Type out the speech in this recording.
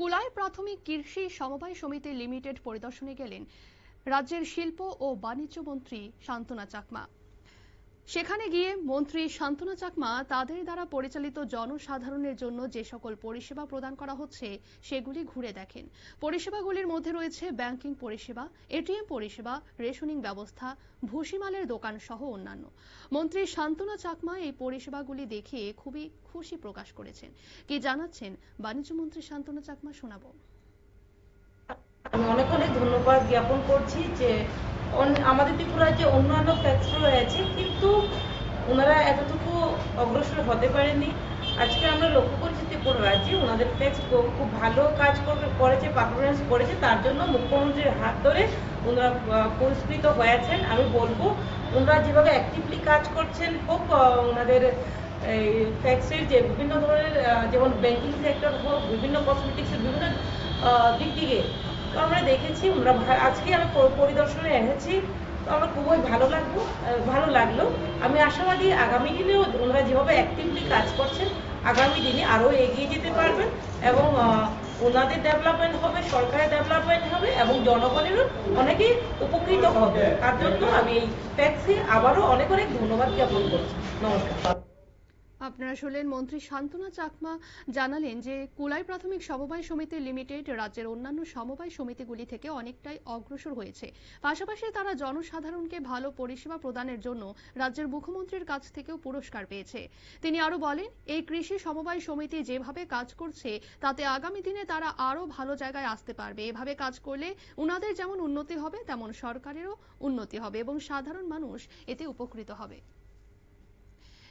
কুলাই প্রাথমিক কৃষি সমবায় সমিতি লিমিটেড পরিদর্শনে গেলেন রাজ্যের শিল্প ও বাণিজ্য মন্ত্রী শান্তনা চাকমা। সেখানে গিয়ে মন্ত্রী শান্তনা চাকমা তাদের দ্বারা পরিচালিত জনসাধারণের জন্য যে সকল পরিষেবা প্রদান করা হচ্ছে, সেগুলি ঘুরে দেখেন। পরিষেবাগুলির মধ্যে রয়েছে ব্যাংকিং পরিষেবা, এটিএম পরিষেবা, রেশনিং ব্যবস্থা, ভুসিমালের দোকান সহ অন্যান্য। মন্ত্রী শান্তনা চাকমা এই পরিষেবাগুলি দেখে খুবই খুশি প্রকাশ করেছেন। কি জানাচ্ছেন বাণিজ্য মন্ত্রী শান্তনা চাকমা শোনাবো। আমি অনেক অনেক ধন্যবাদ জ্ঞাপন করছি যে আমাদের ত্রিপুরার যে অন্যান্য ফ্যাক্টরি রয়েছে ওনারা এতটুকু অগ্রসর হতে পারেনি আজকে আমরা লক্ষ্য করছি ত্রিপুরা রাজ্যে ওনাদের ফ্যাক্স খুব ভালো কাজ করবে, করেছে পারফরমেন্স করেছে, তার জন্য মুখ্যমন্ত্রীর হাত ধরে ওনারা পুরস্কৃত হয়েছেন। আমি বলব, ওনারা যেভাবে অ্যাক্টিভলি কাজ করছেন হোক ওনাদের, এই ফ্যাক্সের যে বিভিন্ন ধরনের যেমন ব্যাংকিং সেক্টর হোক, বিভিন্ন কসমেটিক্সের বিভিন্ন দিক থেকে আমরা দেখেছি, আমরা আজকে আমি পরিদর্শনে এসেছি তো আমার খুবই ভালো লাগল ভালো লাগল। আমি আশাবাদী আগামী দিনেও ওনারা যেভাবে অ্যাক্টিভলি কাজ করছেন, আগামী দিনে আরও এগিয়ে যেতে পারবেন এবং ওনাদের ডেভেলপমেন্ট হবে, সরকারের ডেভেলপমেন্ট হবে এবং জনগণেরও অনেকেই উপকৃত হবে। তার জন্য আমি এই ট্যাক্সি আবারও অনেক অনেক ধন্যবাদ জ্ঞাপন করছি। নমস্কার। আপনারা শুনলেন মন্ত্রী শান্তনা চাকমা জানালেন যে কুলাই প্রাথমিক সমবায় সমিতি লিমিটেড রাজ্যের অন্যান্য সমবায় সমিতিগুলি থেকে অনেকটাই অগ্রসর হয়েছে। পাশাপাশি তারা জনসাধারণকে ভালো পরিষেবা প্রদানের জন্য রাজ্যের মুখ্যমন্ত্রীর কাছ থেকেও পুরস্কার পেয়েছে। তিনি আরও বলেন, এই কৃষি সমবায় সমিতি যেভাবে কাজ করছে, তাতে আগামী দিনে তারা আরও ভালো জায়গায় আসতে পারবে। এভাবে কাজ করলে উনাদের যেমন উন্নতি হবে, তেমন সরকারেরও উন্নতি হবে এবং সাধারণ মানুষ এতে উপকৃত হবে।